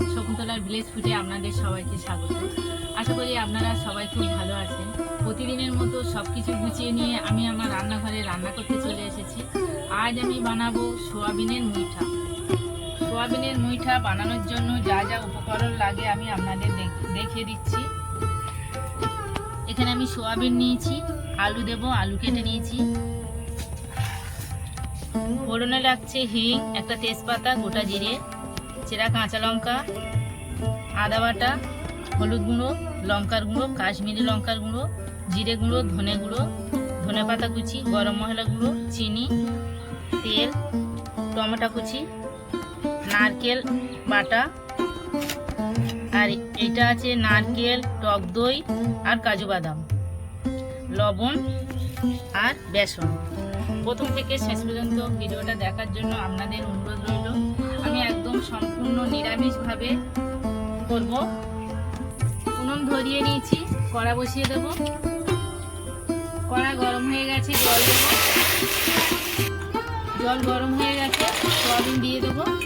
শকুন্তলার ভিলেজ ফুডে আপনাদের সবাইকে স্বাগত। আশা করি আপনারা সবাই খুব ভালো আছেন। প্রতিদিনের মতো সব কিছু গুছিয়ে নিয়ে আমি আমার রান্নাঘরে রান্না করতে চলে এসেছি। আজ আমি বানাবো সোয়াবিনের মুইঠা। সোয়াবিনের মুইঠা বানানোর জন্য যা যা উপকরণ লাগে আমি আপনাদের দেখ- দিচ্ছি। এখানে আমি সোয়াবিন নিয়েছি, আলু দেব, আলু কেটে নিয়েছি। ফোড়নে লাগছে হিং, একটা তেজপাতা, গোটা জিরে। চেরা কাঁচা লঙ্কা, আদা বাটা, হলুদ গুঁড়ো, লঙ্কার গুঁড়ো, কাশ্মীরি লঙ্কার গুঁড়ো, জিরে গুঁড়ো, ধনে গুঁড়ো, ধনে পাতা কুচি, গরম মশলা গুঁড়ো, চিনি, তেল, টমেটো কুচি, নারকেল বাটা, আর এটা আছে নারকেল, টক দই আর কাজু বাদাম, লবণ আর বেসন। প্রথম থেকে শেষ পর্যন্ত ভিডিওটা দেখার জন্য আপনাদের অনুরোধ রইল। সম্পূর্ণ নিরামিষভাবে করব। উনুন ধরিয়ে নিয়েছি, কড়া বসিয়ে দেব। কড়া গরম হয়ে গেছে, জল দেব। জল গরম হয়ে গেছে, সোয়াবিন দিয়ে দেবো।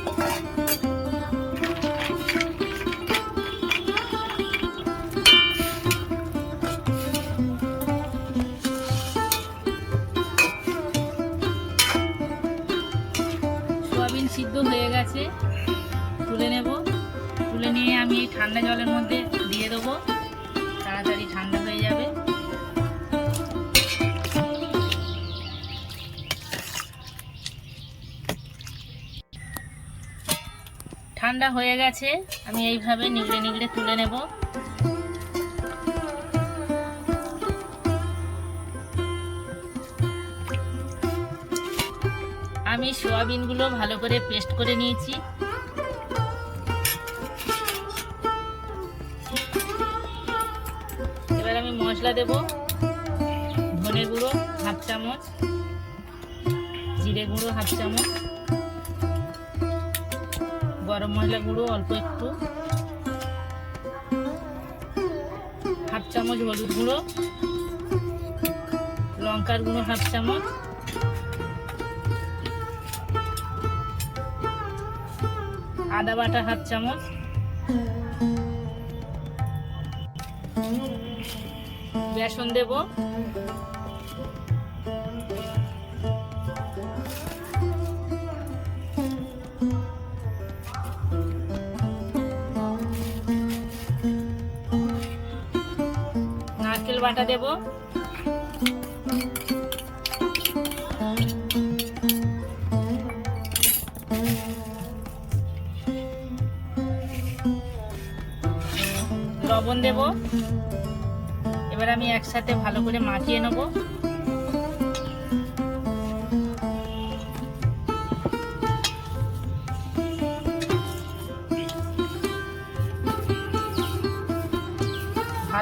ঠান্ডা হয়ে গেছে, আমি এইভাবে নিগড়ে নিগড়ে তুলে নেব। আমি সোয়াবিনগুলো ভালো করে পেস্ট করে নিয়েছি। এবার আমি মশলা দেব, ধনে গুঁড়ো হাফ চামচ, জিরে গুঁড়ো হাফ চামচ। গরম মশলা গুঁড়ো অল্প একটু। হাফ চামচ হলুদ গুঁড়ো, লঙ্কার গুঁড়ো হাফ চামচ। আদা বাটা হাফ চামচ। বেসন দেব। নারকেল বাটা দেব। লবণ দেব। এবার আমি একসাথে ভালো করে মাখিয়ে নেব।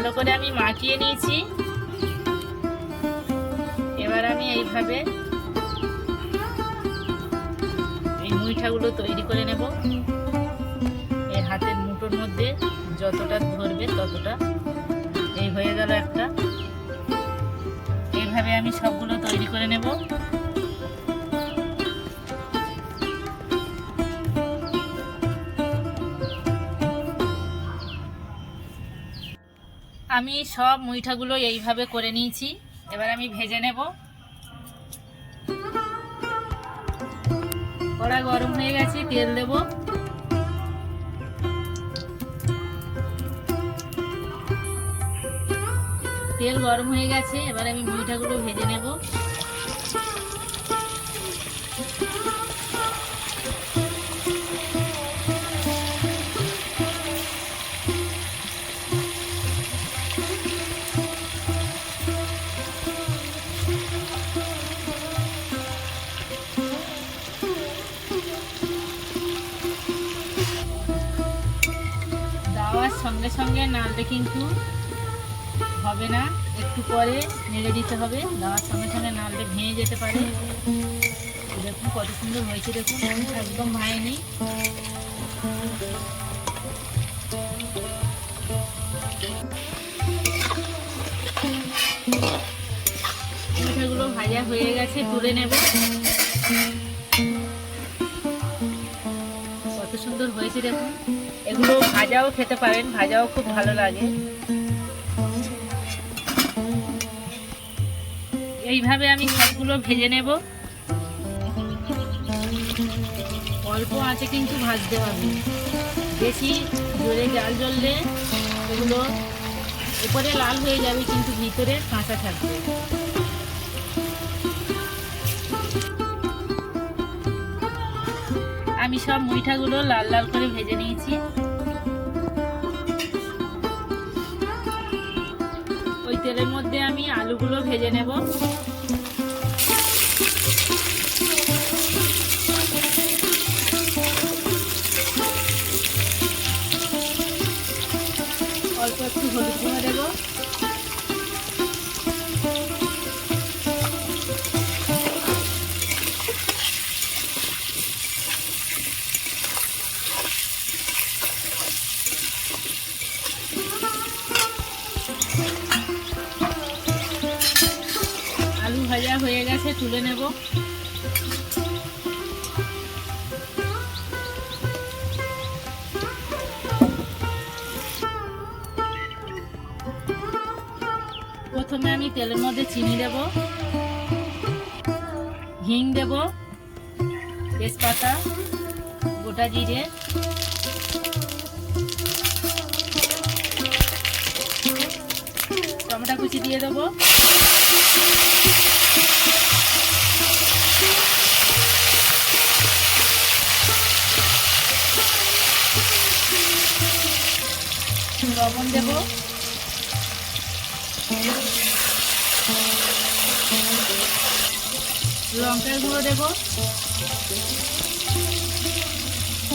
ভালো করে আমি মাখিয়ে নিয়েছি। এবার আমি এইভাবে এই মুইঠাগুলো তৈরি করে নেব। এই হাতের মুঠোর মধ্যে যতটা ধরবে ততটা। এই হয়ে গেল একটা। এইভাবে আমি সবগুলো তৈরি করে নেব। আমি সব মুইঠাগুলো এইভাবে করে নিয়েছি। এবার আমি ভেজে নেব। কড়া গরম হয়ে গেছে, তেল দেব। তেল গরম হয়ে গেছে, এবার আমি মুইঠাগুলো ভেজে নেব। সঙ্গে সঙ্গে নাড়লে কিন্তু হবে না। একটু পরে নেড়ে দিতে হবে। দেওয়ার সঙ্গে সঙ্গে নাড়লে ভেঙে যেতে পারে। দেখুন কত সুন্দর হয়েছে দেখুন। একদম ভাইনি পিঠাগুলো ভাজা হয়ে গেছে, তুলে নেব। কত সুন্দর হয়েছে দেখুন। এগুলো ভাজাও খেতে পারেন, ভাজাও খুব ভালো লাগে। এইভাবে আমি সবগুলো ভেজে নেব। অল্প আঁচে কিন্তু ভাজতে হবে। বেশি জোরে জাল জ্বললে এগুলো উপরে লাল হয়ে যাবে, কিন্তু ভিতরে কাঁচা থাকবে। আমি সব মুইঠাগুলো লাল লাল করে ভেজে নিয়েছি। তেলের মধ্যে আমি আলুগুলো ভেজে নেব। অল্প একটু হলুদ তুলে নেব। প্রথমে আমি তেলের মধ্যে চিনি দেব, হিং দেব, তেজপাতা, গোটা জিরে, টমেটো কুচি দিয়ে দেবো। লবণ দেব। লঙ্কার গুঁড়ো দেব।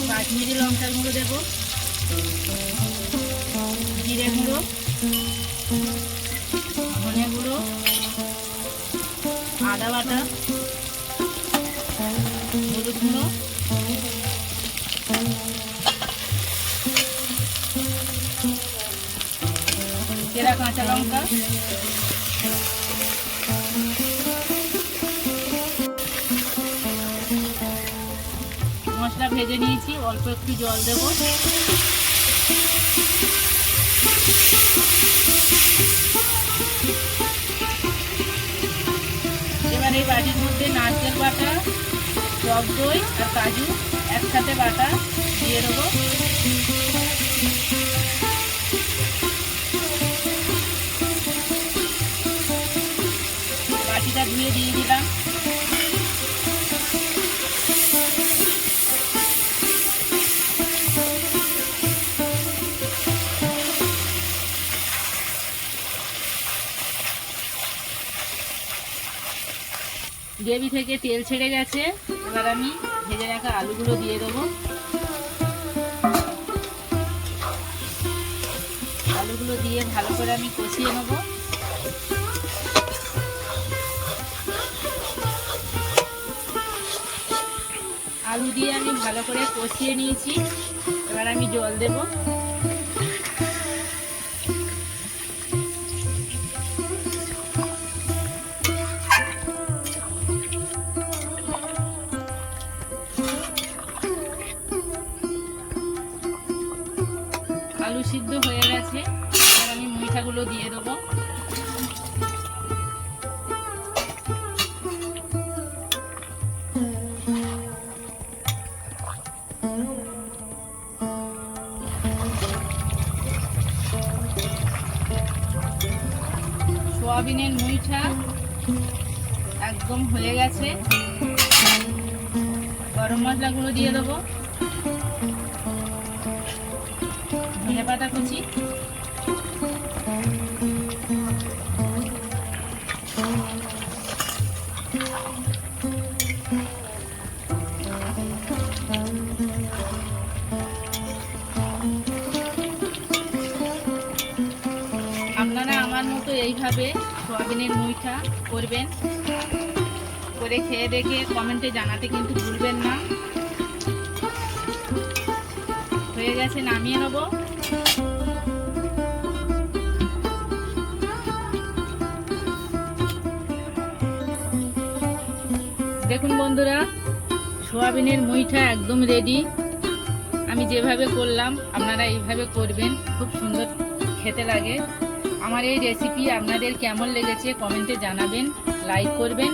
কাশ্মীরি লঙ্কার গুঁড়ো দেব। জিরে গুঁড়ো। ধনে গুঁড়ো। আদা বাটা। মশলা ভেজে নিয়েছি, অল্প একটু জল দেব। এবার এই বাটির মধ্যে নারকেল বাটা, টক দই আর কাজু একসাথে বাটা দিয়ে দেবো। ধুয়ে দিয়ে দিলাম। গ্রেভি থেকে তেল ছেড়ে গেছে। এবার আমি ভেজে রাখা আলুগুলো দিয়ে দেবো। আলুগুলো দিয়ে ভালো করে আমি কষিয়ে নেব। আলু দিয়ে আমি ভালো করে কষিয়ে নিয়েছি। এবার আমি জল দেব। আলু সিদ্ধ হয়ে গেছে। এবার আমি মিঠাগুলো দিয়ে দেবো। একদম হয়ে গেছে। গরম মশলাগুলো দিয়ে দেবো। ধনে পাতা কুচি। আপনারা আমার মতো এইভাবে সোয়াবিনের মুইঠা করবেন। করে খেয়ে দেখে কমেন্টে জানাতে কিন্তু ভুলবেন না। হয়ে গেছে, নামিয়ে নেব। দেখুন বন্ধুরা, সোয়াবিনের মুইঠা একদম রেডি আমি যেভাবে করলাম, আপনারা এইভাবে করবেন, খুব সুন্দর খেতে লাগে। আমার এই রেসিপি আপনাদের কেমন লেগেছে কমেন্টে জানাবেন লাইক করবেন।